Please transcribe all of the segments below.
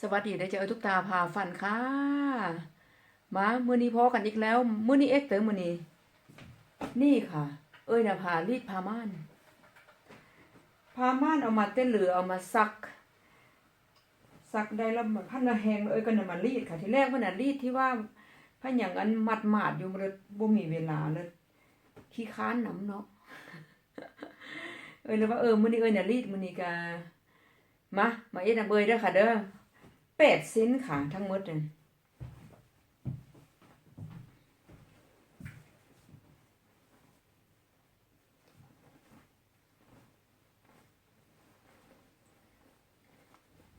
สวัสดีได้เจอทุกตาพาฟันค่ะ มามื้อนี้พอกันอีกแล้วมื้อนี้เอ็กเตอร์มื้อนี้ นี่ค่ะ เอ้ยนะพารีดพาม่านพาม่านเอามาเต้นเหลือเอามาซัก ซักได้แล้วมันพันละแหงเอ้ยก็นำมารีดค่ะ ที่แรกมันน่ะรีดที่ว่าพันอย่างอันมัดหมาดอยู่มันเลยบ่มีเวลาเลยขี้ค้านน้ำเนาะเอ้ยเลยว่าเออมื้อนี้เอ้ยน่ะรีดมื้อนี้ก็มามาเอ็ดนะเบยเด้อค่ะเด้อ ดสิ้นค่ะทั้งหมดเลย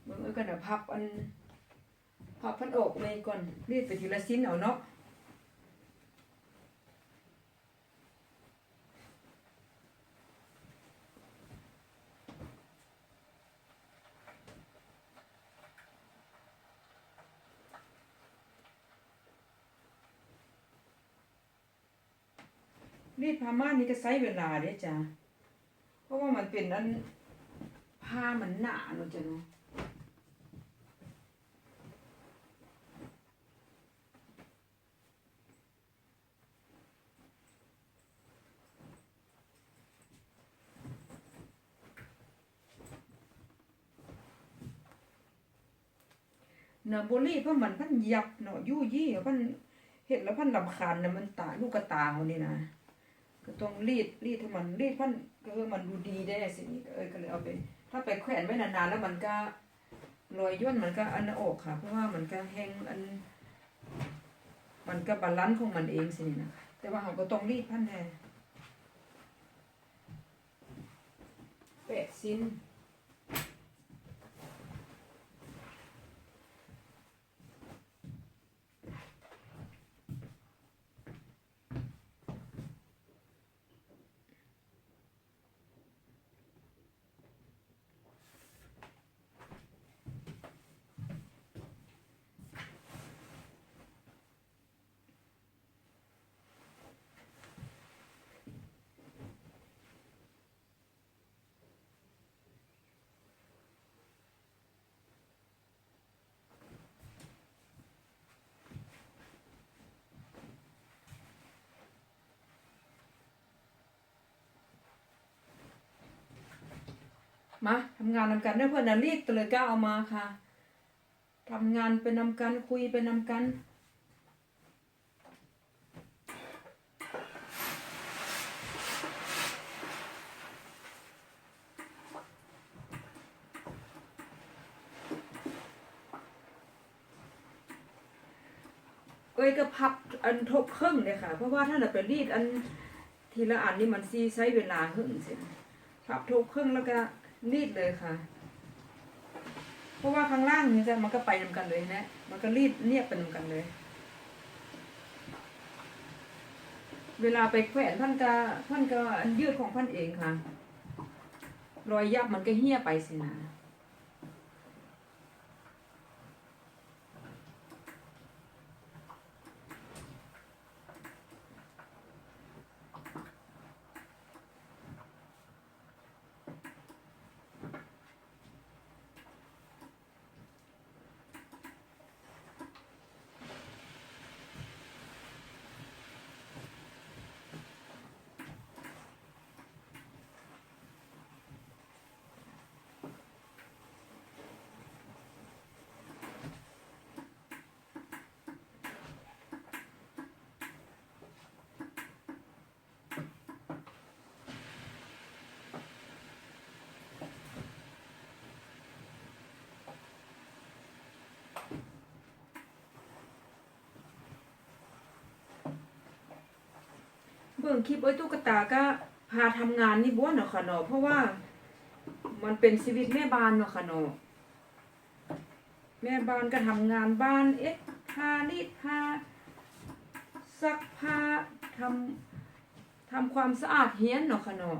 เบิ่งเอากันนะพับอันพับพันอกเลยก่อนรีดไปทีละสิ้นเอาเนาะ รีดผ้าม่านนี่ก็ใช้เวลาเด้จ้ะเพราะว่ามันเป็นอันผ้ามันหนาเนาะจ้ะเนาะเนาะบุรีเพราะมันพันยับเนาะยู่ยี่พันเห็นแล้วพันลำคาญนะมันตาลูกกระตาเขานี่นะ ก็ต้องรีดรีดให้มันรีดพันก็เออมันดูดีได้สินี่เออก็เลยเอาไป ถ้าไปแขวนไว้นานๆแล้วมันก็รอยย่นมันก็อันอกค่ะ เพราะว่ามันก็แห้งอัน มันก็บาลานซ์ของมันเองสินี่นะแต่ว่าเราก็ต้องรีดพันแน่แปดชิ้น มาทำงานนำกันเด้อเพื่อนนะรีดตัวเลยก็เอามาค่ะทำงานไปนำกันคุยไปนำกันเอ้ยก็พับอันทบครึ่งเลยค่ะ เพราะว่าถ้าเราไปรีดอันทีละอันนี่มันซีใช้เวลาหึ่งเสร็จพับทบครึ่งแล้วก็ รีดเลยค่ะ เพราะว่าข้างล่างนี่จะมันก็ไปนำกันเลยนะ มันก็รีดเนียบไปนำกันเลย เวลาไปแขวนท่านก็ท่านก็ยืดของท่านเองค่ะ รอยยับมันก็เหี้ยไปสินะิ่งคลิปไอ้ตุ๊กตาก็พาทำงานนี่บ้วนเนาะค่ะเนาะเพราะว่ามันเป็นชีวิตแม่บ้านเนาะค่ะเนาะแม่บ้านก็ทำงานบ้านเอ็ดผ้าลิดผ้าซักผ้าทำทำความสะอาดเฮียนเนาะค่ะเนาะ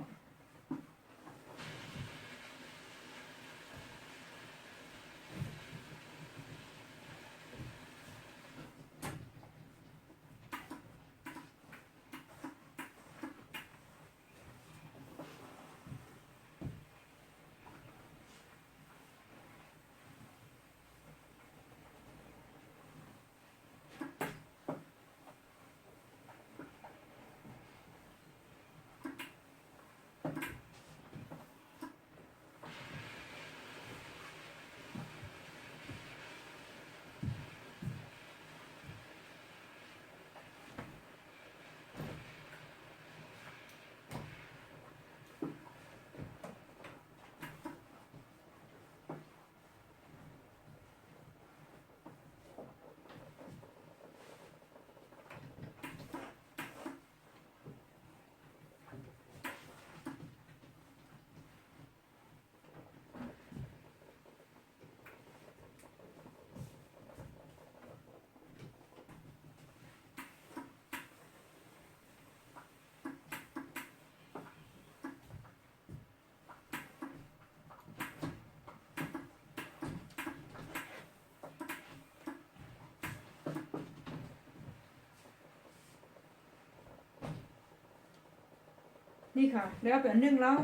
นี่ค่ะ แล้วเป็นนหนึงแล้ว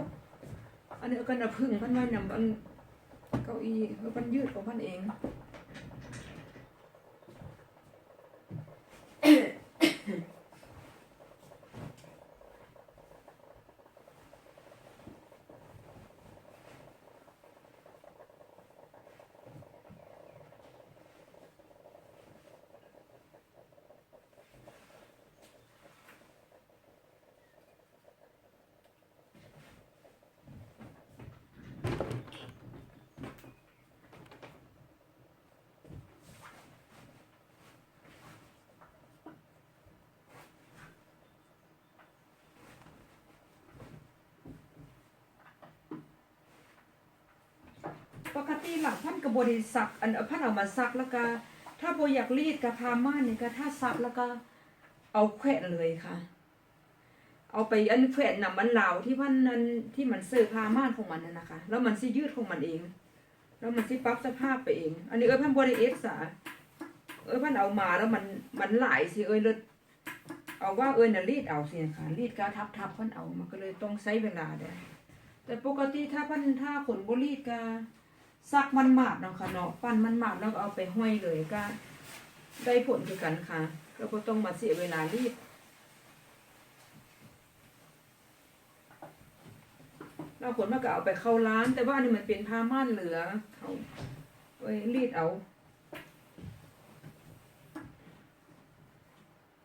อันนี้กันเอาพึ่งพันไว้นำอันเก้าอี้เออพันยืดของพันเอง ปกติหลักพันกับบริสักอันพันเอามาซักแล้วก็ ถ้าโบอยากรีดกับพาม่านนี่ก็ถ้าซักแล้วก็เอาแขวนเลยค่ะ เอาไปอันแขวนนำมันเหลาที่พันนั้นที่มันเสื้อพาม่านของมันนั่นนะคะ แล้วมันสิยืดของมันเอง แล้วมันสิปรับสภาพไปเอง อันนี้เอ้ยพันบริเอ็กซ์าเอ้ยพันเอามาแล้วมันมันหลายสิเอ้ยเลยเอาว่าเอ้ยน่ะรีดเอาสิค่ะรีดก็ทับทับพันเอามันก็เลยต้องใช้เวลาเด้แต่ปกติถ้าพันถ้าขนบรีดก็ ซักมันหมาดเนาะค่ะเนาะปั้นมันหมาดแล้วก็เอาไปห้อยเลยก็ ได้ผลคือกันค่ะแล้วก็ต้องมาเสียเวลารีดเราผลมาก็เอาไปเข้าร้าน แต่ว่านี่มันเป็นผ้าม่านเหลือเอาไว้รีดเอา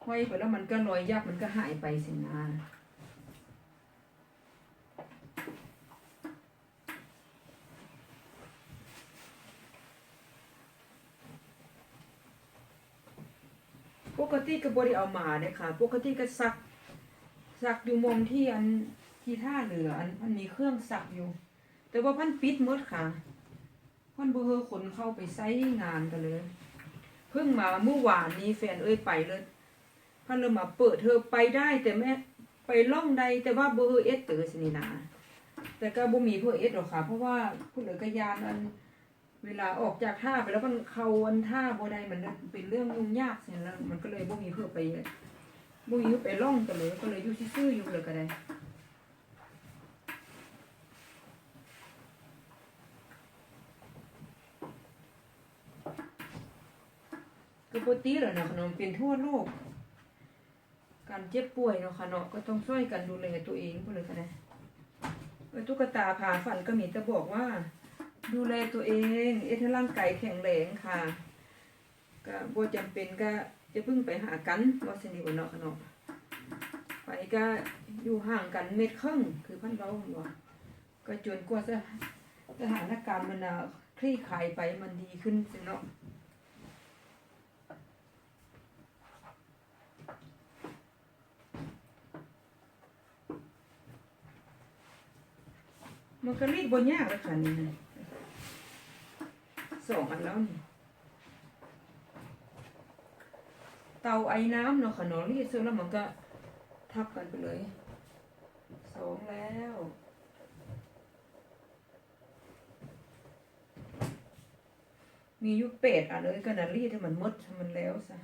ห้อยไปแล้วมันก็ลอยยับมันก็หายไปสินะ กติก็บ่ได้เอามาเด้อค่ะ ปกติก็ซักซักอยู่มองที่อันที่ท่าเรืออันมันมีเครื่องซักอยู่ แต่ว่าพันปิดหมดค่ะพันบ่เฮอขนเข้าไปใช้งานกันเลย เพิ่งมาเมื่อวานนี้แฟนเอ้ยไปเลยพันเลยมาเปิดเธอไปได้แต่แม่ไปล่องใดแต่ว่าบ่เฮอเอสเตอร์สินี่นะแต่ก็บ่มีเพื่อเอสหรอกค่ะ เพราะว่าผู้เหลือกระยานอัน เวลาออกจากท่าไปแล้วมันเขาอันท่าบ่ได้มันเป็นเรื่องยุ่งยากเสียแล้วมันก็เลยบ่มีเพื่อไปบ่มีไปล่องกันเลย ก็เลยอยู่ซื่อๆอยู่เลยก็ได้ก็ปกติแล้วนะขนมเป็นทั่วโลก การเจ็บป่วยเนาะค่ะเนาะก็ต้องช่วยกันดูแลตัวเองก็เลยก็ได้เออตุ๊กตาผ่าฝันก็มีแต่บอกว่า ดูแลตัวเอง เอทร่างกายแข็งแรงค่ะก็บ่จำเป็นก็จะพึ่งไปหากันว่าสนิทกันเนาะค่ะเนาะไปก็อยู่ห่างกันเม็ดครึ่งคือพันเราหัวก็จนกว่าสถสถานการณ์มันคลี่คลายไปมันดีขึ้นสิเนาะมันก็รีดบ่ยากเลยค่ะนี่ สองอันแล้วนี่เตาไอ้น้ำเนาะค่ะเนาะรีดเสร็จแล้วมันก็ทับกันไปเลยสองแล้วมียู่เป็ดอะเลยก็น่ะรีดให้มันมดให้มันแล้วซะ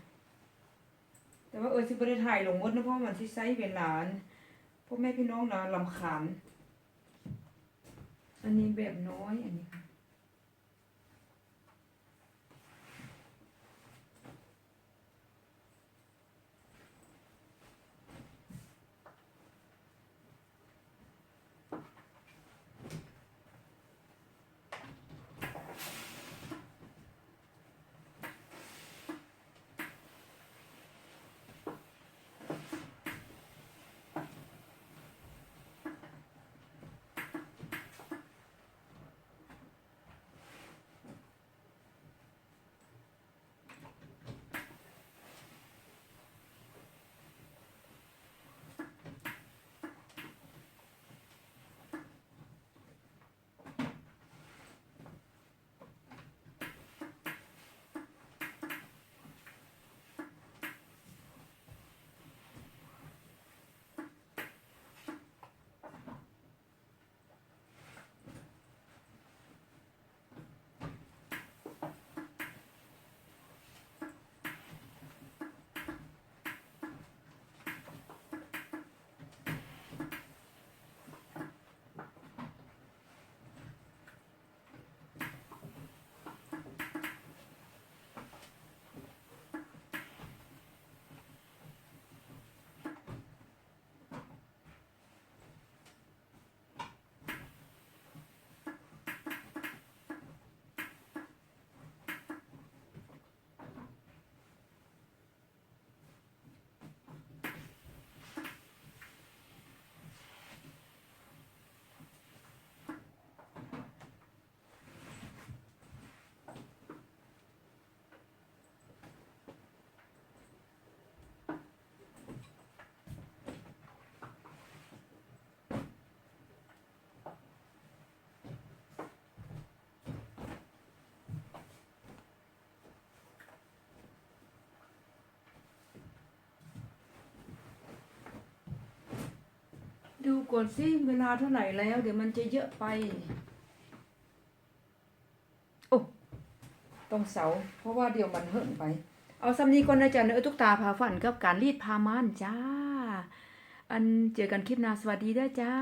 แต่ว่าเออสิบ่ได้ถ่ายลงมดนะเพราะมันสิใช้เวลานพ่อแม่พี่น้องนะลำคาญอันนี้แบบน้อยอันนี้ค่ะ ก่อนสิเวลาเท่าไหร่แล้ว เดี๋ยวมันจะเยอะไป โอ้ต้องเสา เพราะว่าเดี๋ยวมันเหิ่นไป เอาสำนีก่อนนะจ๊ะเนื้อตุ๊กตาพาฝันกับการรีดพามานจ้า อันเจอกันคลิปหน้าสวัสดีด้จ้า